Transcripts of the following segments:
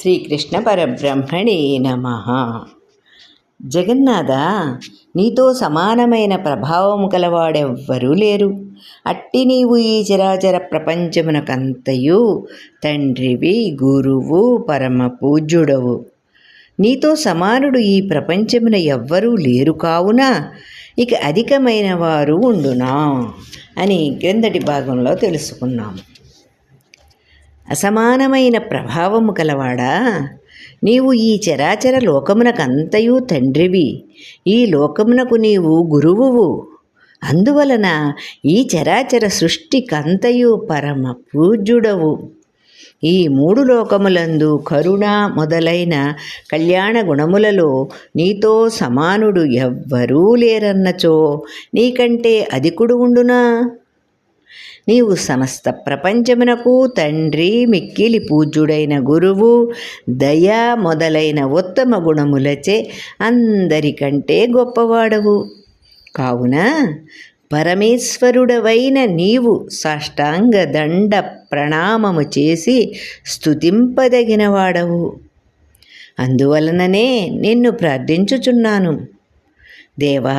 శ్రీకృష్ణ పరబ్రహ్మణే నమ. జగన్నాథ నీతో సమానమైన ప్రభావము గలవాడెవ్వరూ లేరు. అట్టి నీవు ఈ చరాచర ప్రపంచమునకంతయు తండ్రివి గురువు పరమ పూజ్యుడవు నీతో సమానుడు ఈ ప్రపంచమున ఎవ్వరూ లేరు కావున ఇక అధికమైన వారు ఉండునా? అని క్రిందటి భాగంలో తెలుసుకున్నాము. అసమానమైన ప్రభావము కలవాడా నీవు ఈ చరాచర లోకమునకంతయు తండ్రివి. ఈ లోకమునకు నీవు గురువువు. అందువలన ఈ చరాచర సృష్టికంతయు పరమ పూజ్యుడవు. ఈ మూడు లోకములందు కరుణ మొదలైన కళ్యాణ గుణములలో నీతో సమానుడు ఎవ్వరూ లేరన్నచో నీకంటే అధికుడు ఉండునా? నీవు సమస్త ప్రపంచమునకు తండ్రి మిక్కిలి పూజ్యుడైన గురువు దయ మొదలైన ఉత్తమ గుణములచే అందరికంటే గొప్పవాడవు. కావున పరమేశ్వరుడవైన నీవు సాష్టాంగ దండ ప్రణామము చేసి స్థుతింపదగినవాడవు అందువలననే నిన్ను ప్రార్థించుచున్నాను. దేవా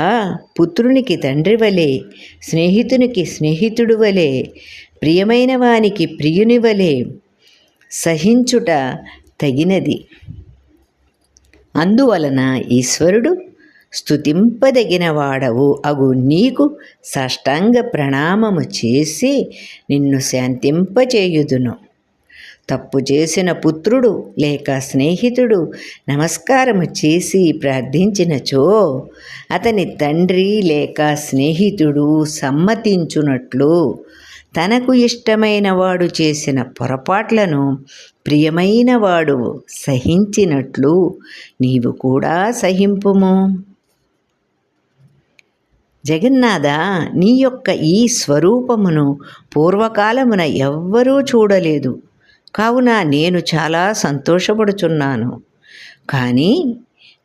పుత్రునికి తండ్రి వలె స్నేహితునికి స్నేహితుడు వలె ప్రియమైన వానికి ప్రియుని వలె సహించుట తగినది. అందువలన ఈశ్వరుడు స్తుతింపదగిన వాడవు అగు నీకు సాష్టాంగ ప్రణామము చేసి నిన్ను శాంతింపచేయుదును. తప్పు చేసిన పుత్రుడు లేక స్నేహితుడు నమస్కారము చేసి ప్రార్థించినచో అతని తండ్రి లేక స్నేహితుడు సమ్మతించునట్లు తనకు ఇష్టమైన వాడు చేసిన పొరపాట్లను ప్రియమైన వాడు సహించినట్లు నీవు కూడా సహింపుము. జగన్నాథ నీ యొక్క ఈ స్వరూపమును పూర్వకాలమున ఎవ్వరూ చూడలేదు. కావున నేను చాలా సంతోషపడుచున్నాను. కానీ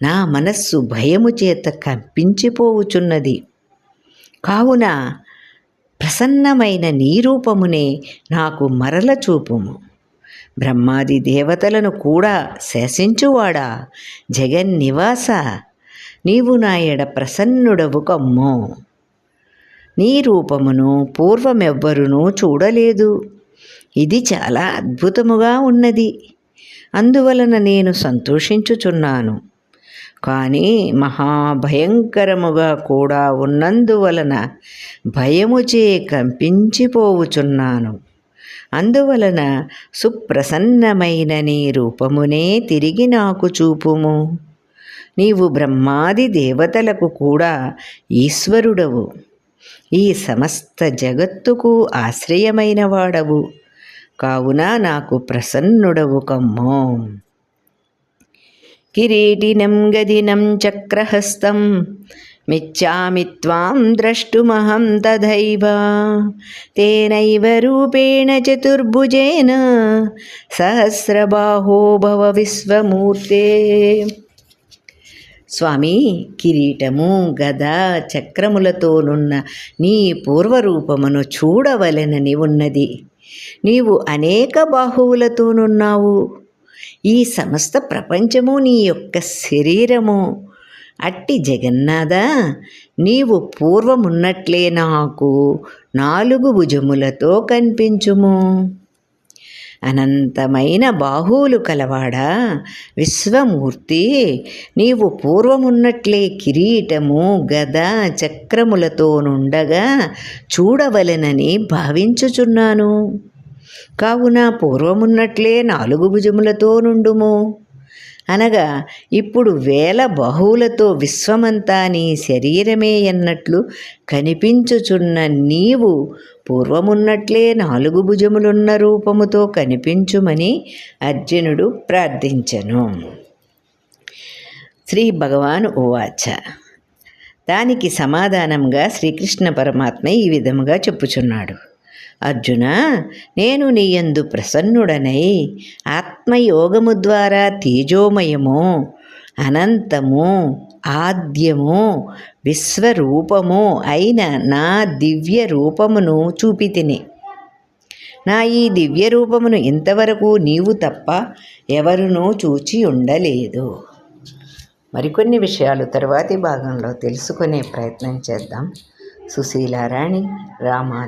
నా మనస్సు భయము చేత కంపించిపోవుచున్నది. కావున ప్రసన్నమైన నీ రూపమునే నాకు మరల చూపుము. బ్రహ్మాది దేవతలను కూడా శాసించువాడా జగన్నివాస నీవు నా ఎడ ప్రసన్నుడవు కమ్మో. నీ రూపమును పూర్వమెవ్వరునూ చూడలేదు. ఇది చాలా అద్భుతముగా ఉన్నది. అందువలన నేను సంతోషించుచున్నాను. కానీ మహాభయంకరముగా కూడా ఉన్నందువలన భయముచే కంపించిపోవుచున్నాను. అందువలన సుప్రసన్నమైన నీ రూపమునే తిరిగి నాకు చూపుము. నీవు బ్రహ్మాది దేవతలకు కూడా ఈశ్వరుడవు. ఈ సమస్త జగత్తుకు ఆశ్రయమైన వాడవు. కావున నాకు ప్రసన్నుడవు కమ్మో కిరీటినం గదినం చక్రహస్తం మిచ్చామి త్వాం ద్రష్టుమహం తథైవ. తేనైవ రూపేణ చతుర్భుజేన సహస్రబాహో భవ విశ్వమూర్తే. స్వామి కిరీటము గద చక్రములతోనున్న నీ పూర్వరూపమును చూడవలెనని ఉన్నది. నీవు అనేక బాహువులతోనున్నావు. ఈ సమస్త ప్రపంచము నీ యొక్క శరీరము. అట్టి జగన్నాథ నీవు పూర్వమున్నట్లే నాకు నాలుగు భుజములతో కనిపించుము. అనంతమైన బాహువులు కలవాడా? విశ్వమూర్తి నీవు పూర్వమున్నట్లే కిరీటము గద చక్రములతో నుండగా చూడవలెనని భావించుచున్నాను. కావున పూర్వమున్నట్లే నాలుగు భుజములతో నుండుము. అనగా ఇప్పుడు వేల బహువులతో విశ్వమంతా నీ శరీరమే అన్నట్లు కనిపించుచున్న నీవు పూర్వమున్నట్లే నాలుగు భుజములున్న రూపముతో కనిపించుమని అర్జునుడు ప్రార్థించను. శ్రీ భగవాన్ ఉవాచ. దానికి సమాధానంగా శ్రీకృష్ణ పరమాత్మ ఈ విధముగా చెప్పుచున్నాడు. అర్జున నేను నీయందు ప్రసన్నుడనై ఆత్మయోగము ద్వారా తేజోమయము అనంతము ఆద్యము విశ్వరూపము అయిన నా దివ్య రూపమును చూపితిని. నా ఈ దివ్య రూపమును ఇంతవరకు నీవు తప్ప ఎవరునూ చూచి ఉండలేదు. మరికొన్ని విషయాలు తర్వాతి భాగంలో తెలుసుకునే ప్రయత్నం చేద్దాం. సుశీలారాణి రామాను